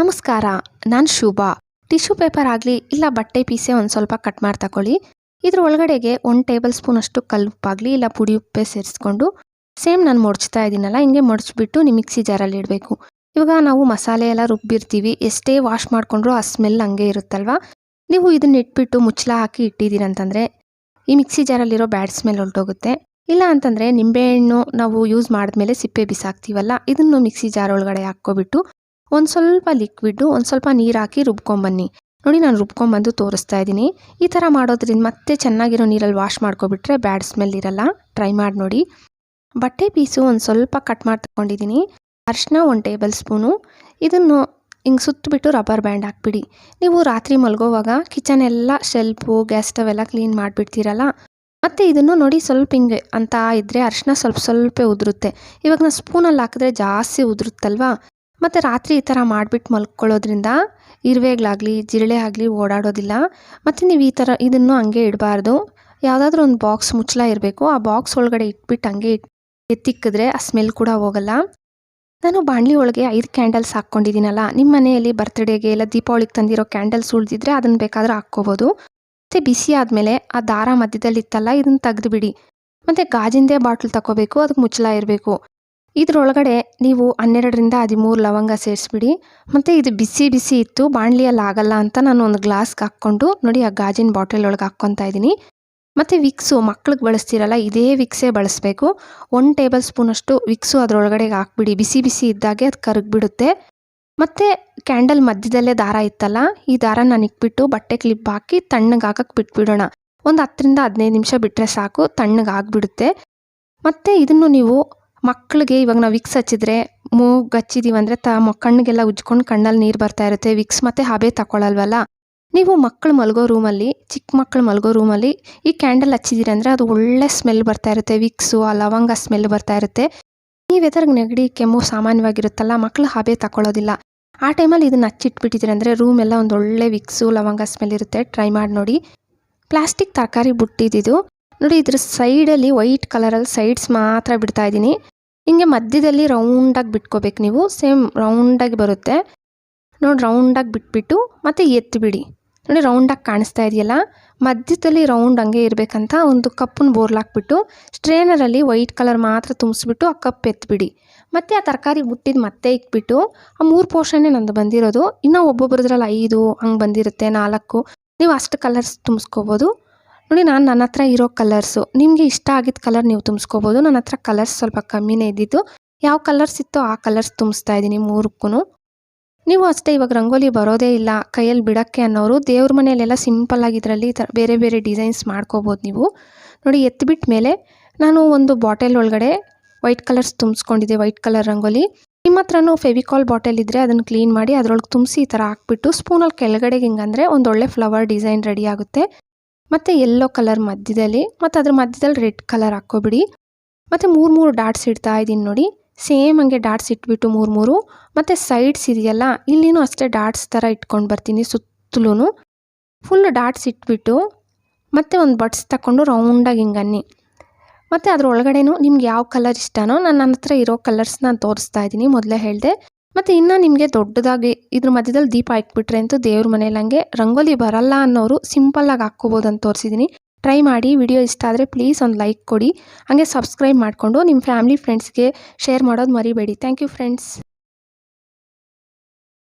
ನಮಸ್ಕಾರ, ನಾನು Shubha. Tissue paper ಆಗಲಿ ಇಲ್ಲ ಬಟ್ಟೆ ಪೀಸೆ ಒಂದು ಸ್ವಲ್ಪ ಕಟ್ ಮಾಡಿ ತಗೊಳ್ಳಿ ಇದ್ರ ಒಳಗಡೆಗೆ ಒಂದು ಟೇಬಲ್ ಸ್ಪೂನ್ ಅಷ್ಟು ಕಲ್ಲುಪ್ಪಾಗಲಿ ಇಲ್ಲ ಪುಡಿ ಉಪ್ಪೆ ಸೇರಿಸ್ಕೊಂಡು ಸೇಮ್ ನಾನು ಮಡಚ್ತಾ ಇದ್ದೀನಲ್ಲ ಹಿಂಗೆ ಮಡಚ್ಬಿಟ್ಟು ನಿಮ್ಮ ಮಿಕ್ಸಿ ಜಾರಲ್ಲಿ ಇಡಬೇಕು. ಇವಾಗ ನಾವು ಮಸಾಲೆ ಎಲ್ಲ ರುಬ್ಬಿರ್ತೀವಿ, ಎಷ್ಟೇ ವಾಶ್ ಮಾಡಿಕೊಂಡ್ರು ಆ ಸ್ಮೆಲ್ ಹಂಗೆ ಇರುತ್ತಲ್ವ? ನೀವು ಇದನ್ನ ಇಟ್ಬಿಟ್ಟು ಮುಚ್ಚಲ ಹಾಕಿ ಇಟ್ಟಿದ್ದೀರಂತಂದರೆ ಈ ಮಿಕ್ಸಿ ಜಾರಲ್ಲಿರೋ ಬ್ಯಾಡ್ ಸ್ಮೆಲ್ ಹೊರಟೋಗುತ್ತೆ. ಇಲ್ಲ ಅಂತಂದರೆ ನಿಂಬೆಹಣ್ಣು ನಾವು ಯೂಸ್ ಮಾಡಿದ್ಮೇಲೆ ಸಿಪ್ಪೆ ಬಿಸಾಕ್ತೀವಲ್ಲ, ಇದನ್ನು ಮಿಕ್ಸಿ ಜಾರ್ ಒಳಗಡೆ ಹಾಕ್ಕೊಬಿಟ್ಟು ಒಂದು ಸ್ವಲ್ಪ ಲಿಕ್ವಿಡ್ಡು ಒಂದು ಸ್ವಲ್ಪ ನೀರು ಹಾಕಿ ರುಬ್ಕೊಂಬನ್ನಿ ನೋಡಿ ನಾನು ರುಬ್ಕೊಂಬಂದು ತೋರಿಸ್ತಾ ಇದ್ದೀನಿ. ಈ ಥರ ಮಾಡೋದ್ರಿಂದ ಮತ್ತೆ ಚೆನ್ನಾಗಿರೋ ನೀರಲ್ಲಿ ವಾಶ್ ಮಾಡ್ಕೊಬಿಟ್ರೆ ಬ್ಯಾಡ್ ಸ್ಮೆಲ್ ಇರಲ್ಲ. ಟ್ರೈ ಮಾಡಿ ನೋಡಿ. ಬಟ್ಟೆ ಪೀಸು ಒಂದು ಸ್ವಲ್ಪ ಕಟ್ ಮಾಡಿ ತಗೊಂಡಿದ್ದೀನಿ ಅರಿಶಿನ ಒಂದು ಟೇಬಲ್ ಸ್ಪೂನು ಇದನ್ನು ಹಿಂಗೆ ಸುತ್ತಬಿಟ್ಟು ರಬ್ಬರ್ ಬ್ಯಾಂಡ್ ಹಾಕ್ಬಿಡಿ. ನೀವು ರಾತ್ರಿ ಮಲ್ಗೋವಾಗ ಕಿಚನ್ ಎಲ್ಲ ಶೆಲ್ಫು ಗ್ಯಾಸ್ ಸ್ಟವ್ ಎಲ್ಲ ಕ್ಲೀನ್ ಮಾಡಿಬಿಡ್ತೀರಲ್ಲ? ಮತ್ತು ಇದನ್ನು ನೋಡಿ ಸ್ವಲ್ಪ ಹಿಂಗೆ ಅಂತ ಇದ್ದರೆ ಅರಿಶಿನ ಸ್ವಲ್ಪ ಸ್ವಲ್ಪ ಉದುರುತ್ತೆ. ಇವಾಗ ನಾನು ಸ್ಪೂನಲ್ಲಿ ಹಾಕಿದ್ರೆ ಜಾಸ್ತಿ ಉದುರುತ್ತಲ್ವಾ? ಮತ್ತು ರಾತ್ರಿ ಈ ಥರ ಮಾಡಿಬಿಟ್ಟು ಮಲ್ಕೊಳ್ಳೋದ್ರಿಂದ ಇರುವೆಗಳಾಗಲಿ, ಜಿರಳೆ ಆಗಲಿ ಓಡಾಡೋದಿಲ್ಲ. ಮತ್ತು ನೀವು ಈ ಥರ ಇದನ್ನು ಹಂಗೆ ಇಡಬಾರ್ದು. ಯಾವುದಾದ್ರೂ ಒಂದು ಬಾಕ್ಸ್ ಮುಚ್ಚಲ ಇರಬೇಕು. ಆ ಬಾಕ್ಸ್ ಒಳಗಡೆ ಇಟ್ಬಿಟ್ಟು ಹಂಗೆ ಎತ್ತಿಕ್ಕಿದ್ರೆ ಆ ಸ್ಮೆಲ್ ಕೂಡ ಹೋಗಲ್ಲ. ನಾನು ಬಾಣಲಿ ಒಳಗೆ ಐದು ಕ್ಯಾಂಡಲ್ಸ್ ಹಾಕ್ಕೊಂಡಿದ್ದೀನಲ್ಲ, ನಿಮ್ಮ ಮನೆಯಲ್ಲಿ ಬರ್ತ್ಡೇಗೆ ಇಲ್ಲ ದೀಪಾವಳಿಗೆ ತಂದಿರೋ ಕ್ಯಾಂಡಲ್ಸ್ ಉಳಿದಿದ್ರೆ ಅದನ್ನು ಬೇಕಾದರೂ ಹಾಕ್ಕೋಬೋದು. ಮತ್ತು ಬಿಸಿ ಆದಮೇಲೆ ಆ ದಾರ ಮಧ್ಯದಲ್ಲಿ ಇತ್ತಲ್ಲ ಇದನ್ನು ತೆಗೆದುಬಿಡಿ. ಮತ್ತು ಗಾಜಿಂದೇ ಬಾಟ್ಲ್ ತಗೋಬೇಕು ಅದಕ್ಕೆ ಮುಚ್ಚಲ ಇರಬೇಕು. ಇದ್ರೊಳಗಡೆ ನೀವು ಹನ್ನೆರಡರಿಂದ ಹದಿಮೂರು ಲವಂಗ ಸೇರಿಸ್ಬಿಡಿ. ಮತ್ತು ಇದು ಬಿಸಿ ಬಿಸಿ ಇತ್ತು, ಬಾಣಲಿಯಲ್ಲಿ ಆಗಲ್ಲ ಅಂತ ನಾನು ಒಂದು ಗ್ಲಾಸ್ಗೆ ಹಾಕ್ಕೊಂಡು ನೋಡಿ ಆ ಗಾಜಿನ ಬಾಟಲ್ ಒಳಗೆ ಹಾಕ್ಕೊತಾ ಇದ್ದೀನಿ. ಮತ್ತು ವಿಕ್ಸು ಮಕ್ಳಿಗೆ ಬಳಸ್ತೀರಲ್ಲ, ಇದೇ ವಿಕ್ಸೇ ಬಳಸಬೇಕು. ಒನ್ ಟೇಬಲ್ ಸ್ಪೂನಷ್ಟು ವಿಕ್ಸು ಅದರೊಳಗಡೆ ಹಾಕ್ಬಿಡಿ. ಬಿಸಿ ಬಿಸಿ ಇದ್ದಾಗೆ ಅದು ಕರಗಿಬಿಡುತ್ತೆ. ಮತ್ತು ಕ್ಯಾಂಡಲ್ ಮಧ್ಯದಲ್ಲೇ ದಾರ ಇತ್ತಲ್ಲ, ಈ ದಾರ ನಾನು ಇಕ್ಬಿಟ್ಟು ಬಟ್ಟೆ ಕ್ಲಿಪ್ ಹಾಕಿ ತಣ್ಣಗೆ ಹಾಕಕ್ಕೆ ಬಿಟ್ಬಿಡೋಣ. ಒಂದು ಹತ್ತರಿಂದ ಹದಿನೈದು ನಿಮಿಷ ಬಿಟ್ಟರೆ ಸಾಕು, ತಣ್ಣಗೆ ಆಗಿಬಿಡುತ್ತೆ. ಮತ್ತು ಇದನ್ನು ನೀವು ಮಕ್ಕಳಿಗೆ ಇವಾಗ ನಾವು ವಿಕ್ಸ್ ಹಚ್ಚಿದ್ರೆ ಮೂಗು ಹಚ್ಚಿದೀವಿ ಅಂದರೆ ತ ಕಣ್ಣಿಗೆಲ್ಲ ಉಜ್ಕೊಂಡು ಕಣ್ಣಲ್ಲಿ ನೀರು ಬರ್ತಾ ಇರುತ್ತೆ. ವಿಕ್ಸ್ ಮತ್ತು ಹಬೆ ತಗೊಳ್ಳಲ್ವಲ್ಲ ನೀವು ಮಕ್ಕಳು ಮಲಗೋ ರೂಮಲ್ಲಿ ಚಿಕ್ಕ ಮಕ್ಕಳು ಮಲಗೋ ರೂಮಲ್ಲಿ ಈ ಕ್ಯಾಂಡಲ್ ಹಚ್ಚಿದ್ದೀರಿ ಅಂದರೆ ಅದು ಒಳ್ಳೆ ಸ್ಮೆಲ್ ಬರ್ತಾ ಇರುತ್ತೆ. ವಿಕ್ಸು, ಆ ಲವಂಗ ಸ್ಮೆಲ್ ಬರ್ತಾ ಇರುತ್ತೆ. ಈ ವೆದರ್ಗೆ ನೆಗಡಿ, ಕೆಮ್ಮು ಸಾಮಾನ್ಯವಾಗಿರುತ್ತಲ್ಲ ಮಕ್ಕಳು ಹಬೆ ತಗೊಳ್ಳೋದಿಲ್ಲ ಆ ಟೈಮಲ್ಲಿ ಇದನ್ನು ಹಚ್ಚಿಟ್ಬಿಟ್ಟಿದ್ದೀರಿ ಅಂದರೆ ರೂಮ್ ಎಲ್ಲ ಒಂದು ಒಳ್ಳೆ ವಿಕ್ಸು, ಲವಂಗ ಸ್ಮೆಲ್ ಇರುತ್ತೆ. ಟ್ರೈ ಮಾಡಿ ನೋಡಿ. ಪ್ಲಾಸ್ಟಿಕ್ ತರಕಾರಿ ಬುಟ್ಟಿದ್ದು ನೋಡಿ ಇದ್ರ ಸೈಡಲ್ಲಿ ವೈಟ್ ಕಲರಲ್ಲಿ ಸೈಡ್ಸ್ ಮಾತ್ರ ಬಿಡ್ತಾ ಇದ್ದೀನಿ. ಹಿಂಗೆ ಮಧ್ಯದಲ್ಲಿ ರೌಂಡಾಗಿ ಬಿಟ್ಕೋಬೇಕು ನೀವು. ಸೇಮ್ ರೌಂಡಾಗಿ ಬರುತ್ತೆ. ನೋಡಿ ರೌಂಡಾಗಿ ಬಿಟ್ಬಿಟ್ಟು ಮತ್ತೆ ಎತ್ತಿಬಿಡಿ ನೋಡಿ ರೌಂಡಾಗಿ ಕಾಣಿಸ್ತಾ ಇದೆಯಲ್ಲ? ಮಧ್ಯದಲ್ಲಿ ರೌಂಡ್ ಹಂಗೆ ಇರಬೇಕಂತ ಒಂದು ಕಪ್ಪನ್ನ ಬೋರ್ಲಾಕ್ಬಿಟ್ಟು ಸ್ಟ್ರೇನರಲ್ಲಿ ವೈಟ್ ಕಲರ್ ಮಾತ್ರ ತುಂಬಿಸ್ಬಿಟ್ಟು ಆ ಕಪ್ ಎತ್ತಿಬಿಡಿ ಮತ್ತು ಆ ತರಕಾರಿ ಮುಟ್ಟಿದ್ದು ಮತ್ತೆ ಇಕ್ಬಿಟ್ಟು ಆ ಮೂರು ಪೋರ್ಷನ್ನೇ ನಂದು ಬಂದಿರೋದು. ಇನ್ನೂ ಒಬ್ಬೊಬ್ಬರದ್ರಲ್ಲಿ ಐದು, ಹಂಗೆ ಬಂದಿರುತ್ತೆ ನಾಲ್ಕು. ನೀವು ಅಷ್ಟು ಕಲರ್ಸ್ ತುಂಬಿಸ್ಕೋಬೋದು. ನೋಡಿ, ನಾನು ನನ್ನ ಹತ್ರ ಇರೋ ಕಲರ್ಸು. ನಿಮಗೆ ಇಷ್ಟ ಆಗಿದ್ದ ಕಲರ್ ನೀವು ತುಂಬಿಸ್ಕೋಬೋದು. ನನ್ನ ಹತ್ರ ಕಲರ್ಸ್ ಸ್ವಲ್ಪ ಕಮ್ಮಿನೇ ಇದ್ದಿದ್ದು. ಯಾವ ಕಲರ್ಸ್ ಇತ್ತೋ ಆ ಕಲರ್ಸ್ ತುಂಬಿಸ್ತಾ ಇದ್ದೀನಿ ಮೂರಕ್ಕೂ ನೀವು ಅಷ್ಟೇ ಇವಾಗ ರಂಗೋಲಿ ಬರೋದೇ ಇಲ್ಲ. ಕೈಯಲ್ಲಿ ಬಿಡೋಕ್ಕೆ ಅನ್ನೋರು ದೇವ್ರ ಮನೆಯಲ್ಲೆಲ್ಲ ಸಿಂಪಲ್ಲಾಗಿ ಇದರಲ್ಲಿ ಬೇರೆ ಬೇರೆ ಡಿಸೈನ್ಸ್ ಮಾಡ್ಕೋಬೋದು ನೀವು. ನೋಡಿ ಎತ್ತಿಬಿಟ್ಟ ಮೇಲೆ ನಾನು ಒಂದು ಬಾಟಲ್ ಒಳಗಡೆ ವೈಟ್ ಕಲರ್ಸ್ ತುಂಬಿಸ್ಕೊಂಡಿದ್ದೆ, ವೈಟ್ ಕಲರ್ ರಂಗೋಲಿ. ನಿಮ್ಮ ಹತ್ರನೂ ಫೆವಿಕಾಲ್ ಬಾಟಲ್ ಇದ್ದರೆ ಅದನ್ನು ಕ್ಲೀನ್ ಮಾಡಿ ಅದರೊಳಗೆ ತುಂಬಿಸಿ ಈ ಥರ ಹಾಕ್ಬಿಟ್ಟು ಸ್ಪೂನಲ್ಲಿ ಕೆಳಗಡೆಗೆ ಹಿಂಗಂದರೆ ಒಂದು ಒಳ್ಳೆ ಫ್ಲವರ್ ಡಿಸೈನ್ ರೆಡಿ ಆಗುತ್ತೆ. ಮತ್ತು ಎಲ್ಲೋ ಕಲರ್ ಮಧ್ಯದಲ್ಲಿ, ಮತ್ತು ಅದ್ರ ಮಧ್ಯದಲ್ಲಿ ರೆಡ್ ಕಲರ್ ಹಾಕ್ಕೊಬಿಡಿ. ಮತ್ತು ಮೂರು ಮೂರು ಡಾಟ್ಸ್ ಇಡ್ತಾ ಇದ್ದೀನಿ ನೋಡಿ. ಸೇಮ್ ಹಂಗೆ ಡಾಟ್ಸ್ ಇಟ್ಬಿಟ್ಟು ಮೂರು ಮೂರು. ಮತ್ತು ಸೈಡ್ಸ್ ಇದೆಯಲ್ಲ, ಇಲ್ಲಿನೂ ಅಷ್ಟೇ ಡಾಟ್ಸ್ ಥರ ಇಟ್ಕೊಂಡು ಬರ್ತೀನಿ ಸುತ್ತಲೂ ಫುಲ್ ಡಾಟ್ಸ್ ಇಟ್ಬಿಟ್ಟು, ಮತ್ತು ಒಂದು ಬಟ್ಸ್ ತಗೊಂಡು ರೌಂಡಾಗಿ ಹಿಂಗನ್ನಿ ಮತ್ತು ಅದ್ರ ನಿಮ್ಗೆ ಯಾವ ಕಲರ್ ಇಷ್ಟನೋ, ನಾನು ನನ್ನ ಹತ್ರ ಇರೋ ಕಲರ್ಸ್ ನಾನು ತೋರಿಸ್ತಾ ಇದ್ದೀನಿ ಮೊದಲೇ ಹೇಳಿದೆ. ಮತ್ತು ಇನ್ನು ನಿಮಗೆ ದೊಡ್ಡದಾಗಿ ಇದ್ರ ಮಧ್ಯದಲ್ಲಿ ದೀಪ ಇಟ್ಬಿಟ್ರೆ ಅಂತೂ ದೇವ್ರ ಮನೇಲಿ ಹಂಗೆ ರಂಗೋಲಿ ಬರಲ್ಲ ಅನ್ನೋರು ಸಿಂಪಲ್ಲಾಗಿ ಹಾಕ್ಕೋಬೋದು ಅಂತ ತೋರಿಸಿದ್ದೀನಿ ಟ್ರೈ ಮಾಡಿ ವಿಡಿಯೋ ಇಷ್ಟ ಆದರೆ ಪ್ಲೀಸ್ ಒಂದು ಲೈಕ್ ಕೊಡಿ. ಹಾಗೆ ಸಬ್ಸ್ಕ್ರೈಬ್ ಮಾಡಿಕೊಂಡು ನಿಮ್ಮ ಫ್ಯಾಮಿಲಿ ಫ್ರೆಂಡ್ಸ್ಗೆ ಶೇರ್ ಮಾಡೋದು ಮರಿಬೇಡಿ. Thank you friends